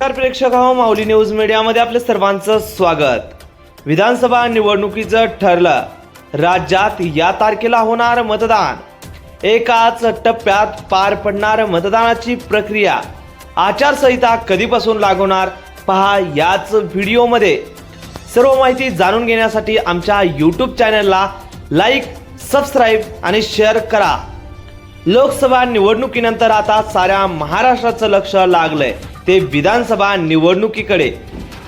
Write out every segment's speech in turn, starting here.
नमस्कार प्रेक्षक हो माऊली न्यूज मीडियामध्ये आपलं सर्वांचं स्वागत. विधानसभा निवडणुकीचं ठरलं. राज्यात या तारखेला होणार मतदान. एकाच टप्प्यात पार पडणार मतदानाची प्रक्रिया. आचारसंहिता कधीपासून लागवणार पहा याच व्हिडिओमध्ये. सर्व माहिती जाणून घेण्यासाठी आमच्या यूट्यूब चॅनलला लाईक सबस्क्राईब आणि शेअर करा. लोकसभा निवडणुकीनंतर आता साऱ्या महाराष्ट्राचं लक्ष लागलंय. ते विधानसभा निवडणुकीकडे.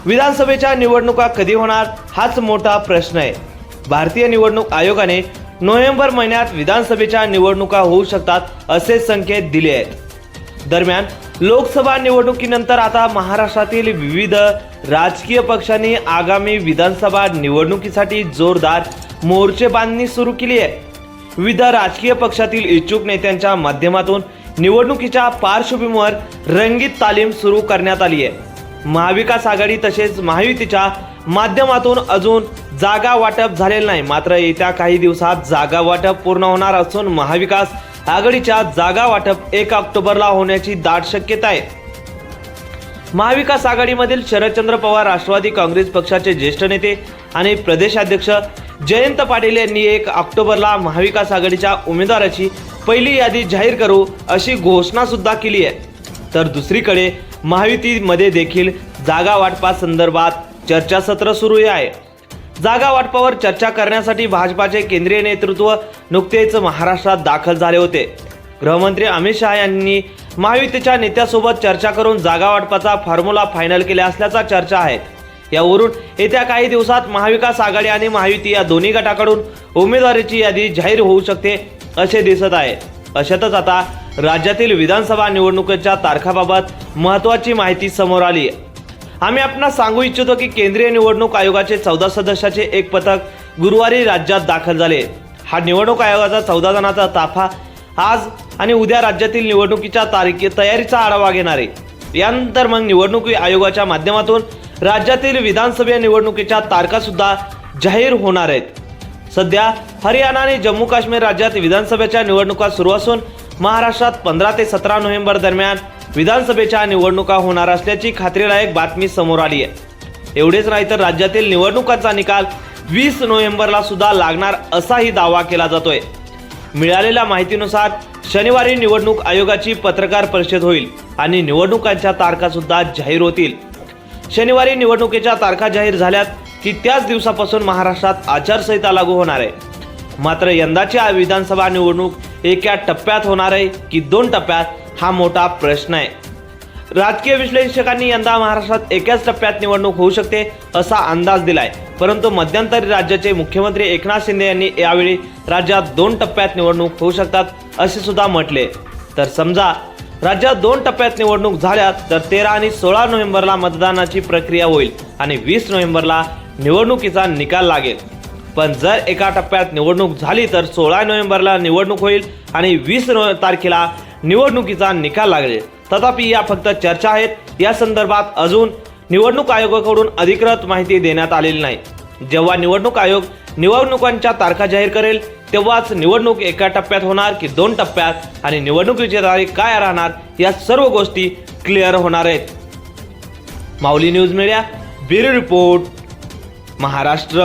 विधानसभेच्या निवडणुका कधी होणार हाच मोठा प्रश्न आहे. भारतीय निवडणूक आयोगाने नोव्हेंबर महिन्यात विधानसभेच्या निवडणुका होऊ शकतात असे संकेत दिले आहेत. दरम्यान लोकसभा निवडणुकीनंतर आता महाराष्ट्रातील विविध राजकीय पक्षांनी आगामी विधानसभा निवडणुकीसाठी जोरदार मोर्चे बांधणी सुरू केली आहे. विविध राजकीय पक्षातील इच्छुक नेत्यांच्या माध्यमातून निवडणुकीच्या पार्श्वभूमीवर रंगीत तालीम सुरू करण्यात आली आहे. महाविकास आघाडी तसेच महायुतीच्या माध्यमातून अजून जागा वाटप झालेलं नाही. मात्र येत्या काही दिवसात जागा वाटप पूर्ण होणार असून महाविकास आघाडीच्या जागा वाटप एक ऑक्टोबरला होण्याची दाट शक्यता आहे. महाविकास आघाडीमधील शरदचंद्र पवार राष्ट्रवादी काँग्रेस पक्षाचे ज्येष्ठ नेते आणि प्रदेशाध्यक्ष जयंत पाटील यांनी एक ऑक्टोबरला महाविकास आघाडीच्या उमेदवाराची पहिली यादी जाहीर करू अशी घोषणा सुद्धा केली आहे. तर दुसरीकडे महायुतीमध्ये देखील जागा वाटपासंदर्भात चर्चासत्र सुरू आहे. जागा वाटपावर चर्चा करण्यासाठी भाजपाचे केंद्रीय नेतृत्व नुकतेच महाराष्ट्रात दाखल झाले होते. गृहमंत्री अमित शहा यांनी महायुतीच्या नेत्यासोबत चर्चा करून जागा वाटपाचा फॉर्म्युला फायनल केला असल्याचा चर्चा आहेत यावरून येत्या काही दिवसात महाविकास आघाडी आणि महायुती या दोन्ही गटाकडून उमेदवारीची यादी जाहीर होऊ शकते असे दिसत आहे. अशातच आता राज्यातील विधानसभा निवडणुकीच्या तारखाबाबत महत्त्वाची माहिती समोर आली आहे. आम्ही आपणास सांगू इच्छितो की केंद्रीय निवडणूक आयोगाचे चौदा सदस्याचे एक पथक गुरुवारी राज्यात दाखल झाले. हा निवडणूक आयोगाचा चौदा जणांचा ताफा आज आणि उद्या राज्यातील निवडणुकीच्या तारीख तयारीचा आढावा घेणार. आहे यानंतर मग निवडणूक आयोगाच्या माध्यमातून राज्यातील विधानसभा निवडणुकीच्या तारखा सुद्धा जाहीर होणार आहेत. सध्या हरियाणा आणि जम्मू काश्मीर राज्यात विधानसभेच्या निवडणुका सुरू असून महाराष्ट्रात पंधरा ते सतरा नोव्हेंबर दरम्यान विधानसभेच्या निवडणुका होणार असल्याची खात्रीलायक बातमी समोर आली आहे. एवढेच नाही तर राज्यातील निवडणुकांचा निकाल वीस नोव्हेंबरला सुद्धा लागणार असाही दावा केला जातोय. मिळालेल्या माहितीनुसार शनिवारी निवडणूक आयोगाची पत्रकार परिषद होईल आणि निवडणुकांच्या तारखा सुद्धा जाहीर होतील. शनिवारी निवडणुकीच्या तारखा जाहीर झाल्यात की त्याच दिवसापासून महाराष्ट्रात आचारसंहिता लागू होणार आहे. मात्र यंदाची विधानसभा निवडणूक एका टप्प्यात होणार आहे की दोन टप्प्यात हा मोठा प्रश्न आहे. राजकीय विश्लेषकांनी यंदा महाराष्ट्रात एकाच टप्प्यात निवडणूक होऊ शकते असा अंदाज दिलाय. परंतु मध्यंतरी राज्याचे मुख्यमंत्री एकनाथ शिंदे यांनी यावेळी राज्यात दोन टप्प्यात निवडणूक होऊ शकतात असे सुद्धा म्हटले. तर समजा राज्यात दोन टप्प्यात निवडणूक झाल्या तर तेरा आणि सोळा नोव्हेंबरला मतदानाची प्रक्रिया होईल आणि वीस नोव्हेंबरला निवडणुकीचा निकाल लागेल. पण जर एका टप्प्यात निवडणूक झाली तर सोळा नोव्हेंबरला निवडणूक होईल आणि वीस तारखेला निवडणुकीचा निकाल लागेल. तथापि या फक्त चर्चा आहेत. या संदर्भात अजून निवडणूक आयोगाकडून अधिकृत माहिती देण्यात आलेली नाही. जेव्हा निवडणूक आयोग निवडणुकांच्या तारखा जाहीर करेल तेव्हाच निवडणूक एका टप्प्यात होणार की दोन टप्प्यात? आणि निवडणुकीची तारीख काय राहणार? या सर्व गोष्टी क्लिअर होणार आहेत. Mauli news media bureau report Maharashtra.